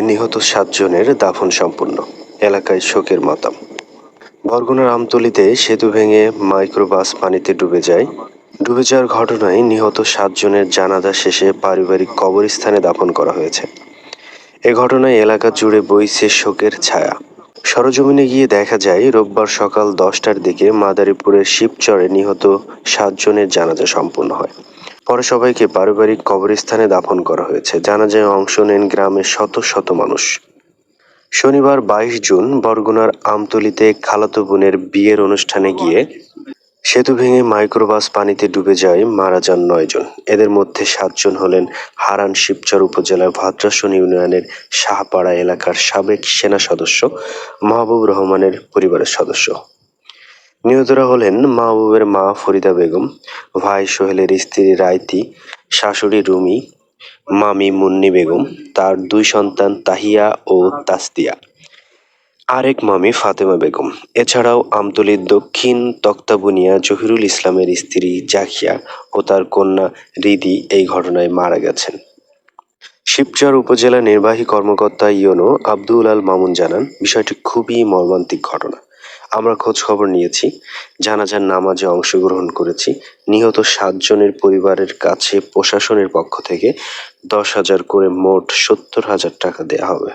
নিহত সাতজনের দাফন সম্পন্ন এলাকায় শোকের মাতাম। বরগুনার আমতলিতে সেতু ভেঙে মাইক্রোবাস পানিতে ডুবে যায়। ডুবে যাওয়ার ঘটনায় নিহত সাতজনের জানাজা শেষে পারিবারিক কবরস্থানে দাফন করা হয়েছে। এ ঘটনায় এলাকা জুড়ে বইছে শোকের ছায়া। সরজমিনে গিয়ে দেখা যায়, রোববার সকাল দশটার দিকে মাদারীপুরের শিবচরে নিহত সাতজনের জানাজা সম্পন্ন হয়। পরে সবাইকে পারিবারিক কবরস্থানে দাফন করা হয়েছে। জানাজায় অংশ নেন গ্রামের শত শত মানুষ। শনিবার বাইশ জুন বরগুনার আমতলিতে খালাতো বোনের বিয়ের অনুষ্ঠানে গিয়ে সেতু ভেঙে মাইক্রোবাস পানিতে ডুবে যায় মারা যান নয়জন এদের মধ্যে সাতজন হলেন হারান শিবচর উপজেলার ভাদ্রাসন ইউনিয়নের শাহপাড়া এলাকার সাবেক সেনা সদস্য মাহবুব রহমানের পরিবারের সদস্য। নিহতরা হলেন মাহবুবের মা ফরিদা বেগম, ভাই সোহেলের স্ত্রী রাইতি শাশুড়ি রুমি, মামি মুন্নি বেগম, তার দুই সন্তান তাহিয়া ও তাসদিয়া আরেক মামি ফাতেমা বেগম। এছাড়াও আমতলীর দক্ষিণ তক্তাবুনিয়া জহিরুল ইসলামের স্ত্রী জাকিয়া ও তার কন্যা রিদি এই ঘটনায় মারা গেছেন। শিবচর উপজেলা নির্বাহী কর্মকর্তা ইয়নো আব্দুল আল মামুন জানান, বিষয়টি খুবই মর্মান্তিক ঘটনা। আমরা খোঁজ খবর নিয়েছি, জানাজার নামাজে অংশগ্রহণ করেছি। নিহত সাতজনের পরিবারের কাছে প্রশাসনের পক্ষ থেকে দশ হাজার করে মোট সত্তর হাজার টাকা দেয়া হবে।